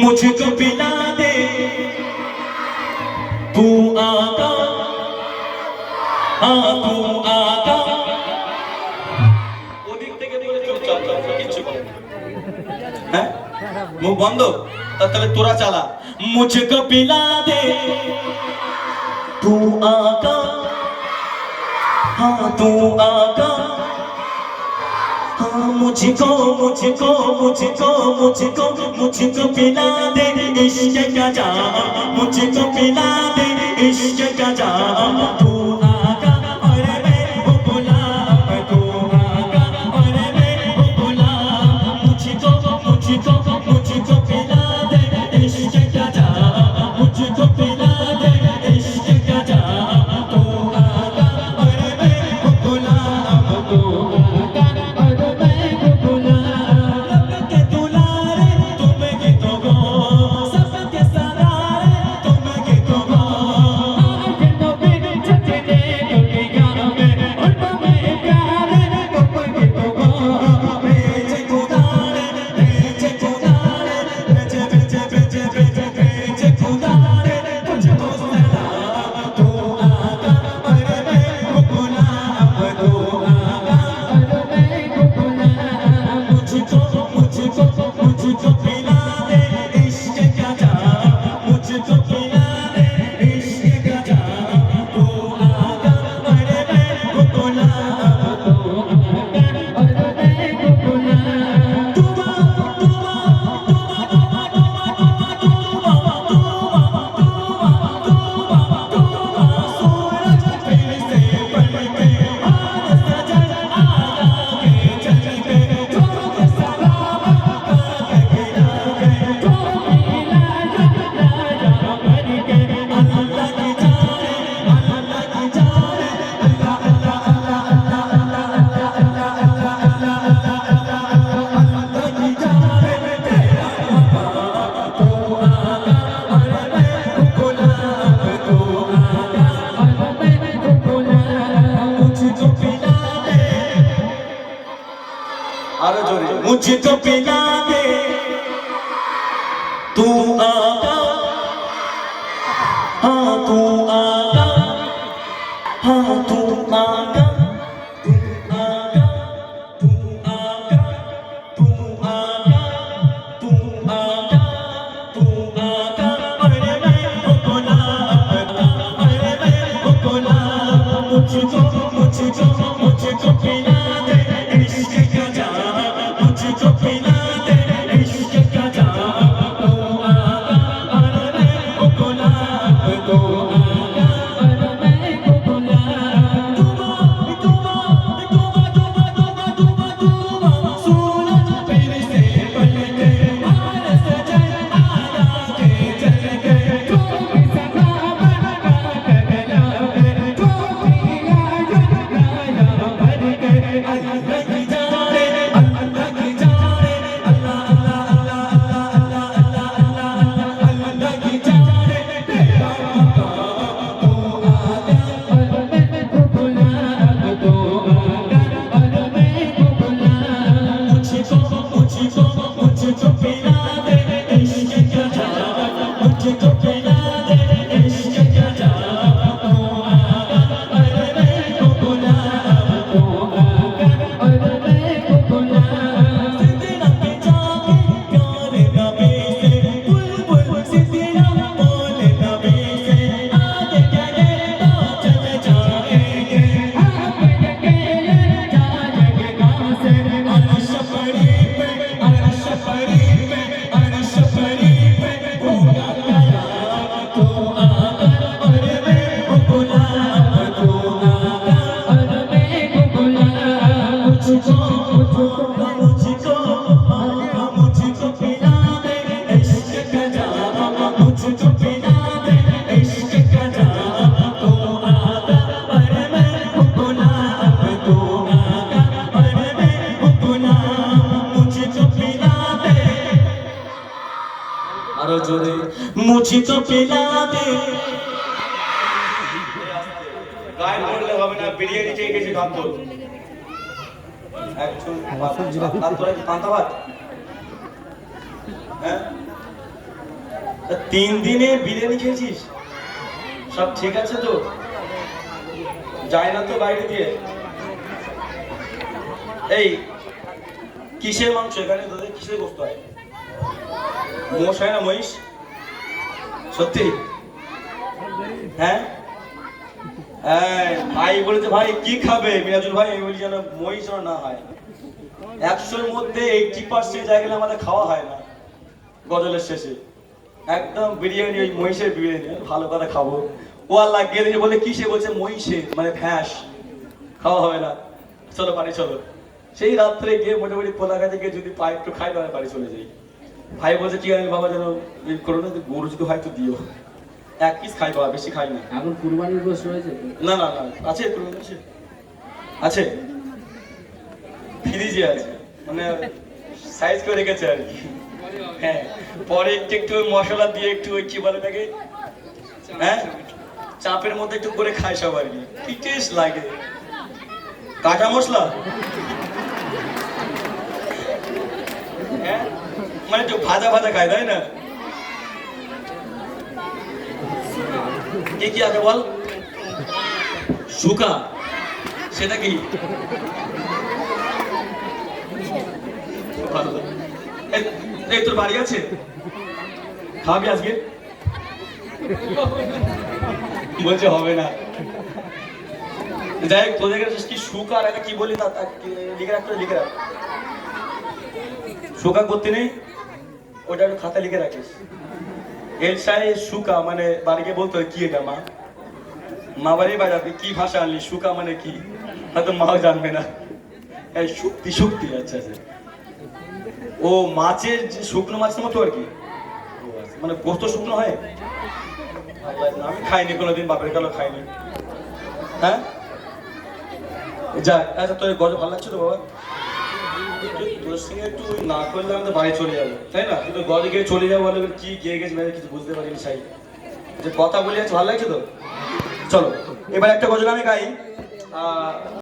मुझको पिला दे। तू आका हाँ, तू आका ওদিক থেকে বলে চুপচাপ কিছু হ্যাঁ মুখ বন্ধ তাহলে তোরা চালা মুঝকো পিলা দে तू आका हाँ, तू आका मुझको मुझको मुझको मुझको मुझको पिला दे इश्क का जा मुझको पिला दे इश्क का जा मुझको पिला दे तू आगा हाँ तू आगा हाँ तू মুঝকো পিলা বিরিয়ানি চেয়ে হ্যাঁ? তিন দিনে বিরিয়ানি খেয়েছিস? সব ঠিক আছে তো? যায় না তো বাইরে দিয়ে এই, কিসের মাংস? এখানে তোদের কিসের বস্তু হয় মোষ হয় না মহিষ? সত্যি? হ্যাঁ? ভাই বলেছে, ভাই, কি খাবে? মিরাজুল ভাই বলি, যেন মহিষ যেন না হয়। একশোর মধ্যে এইটটি পার্সেন্ট জায়গায় আমাদের খাওয়া হয় না, গজলের শেষে। একদম বিরিয়ানি, ওই মহিষের বিরিয়ানি, ভালো করে খাব। ও আর লাগিয়ে দিয়েছে বলে, কিসে? বলছে, মহিষে মানে ভ্যাস। খাওয়া হবে না। চলো বাড়ি চলো। সেই রাত্রে গিয়ে মোটামুটি কোলাঘাটে গিয়ে যদি পাই, একটু খাই, তাহলে বাড়ি চলে যাই। ভাই বলছে ঠিক আছে বাবা যেন ই করো না গরু যদি হয় তো দিও। এক পিস খাই বাবা বেশি খাই না। এখন কুরবানির গোস রয়েছে না না না আছে কুরবানি আছে। আছে। ফ্রিজে আছে। মানে সাইজ করে রেখেছে আর কি। হ্যাঁ পরে একটু একটু মশলা দিয়ে একটু ওই কি বলে তাকে হ্যাঁ? চাপের মধ্যে একটু করে খায় সব আর কি। কি টেস্ট লাগে। কাঁচা মশলা? হ্যাঁ? মানে একটু ভাজা ভাজা খায়, তাই না? কি কি আছে বল? শুকা সেটা কি? এই- তোর বাড়ি আছে? খাবি আজকে? বলছে হবে না। যাই হোক, তোদের কাছে কি আর কি বলি তা তা লিখে রাখতে লিখে রাখ। সুকা করতে নেই? ওটা একটু খাতা লিখে রাখিস এলসায় সুকা মানে বাড়িকে বলতো কি এটা, মা? মা বাড়ি বাজাবে কি ভাষা আনলি? সুকা মানে কি? হয়তো মাও জানবে না। এই শুক্তি শুক্তি আচ্ছা আচ্ছা। ও, মাছের যে শুকনো মাছের মতো আর কি? মানে গোস্ত শুকনো হয়? আমি খাইনি কোনোদিন, বাপের কালো খাইনি। হ্যাঁ? যাক আচ্ছা তোর গজ ভালো লাগছে তো, বাবা? না করলে আমি তো বাড়ি চলে যাব, তাই না? কিন্তু তো গিয়ে চলে যাব বলে কি গিয়ে গেছে মানে বুঝতে পারিনি সাই। যে কথা বলে ভালো লাগছে তো? চলো, এবার একটা গজল আমি গাই।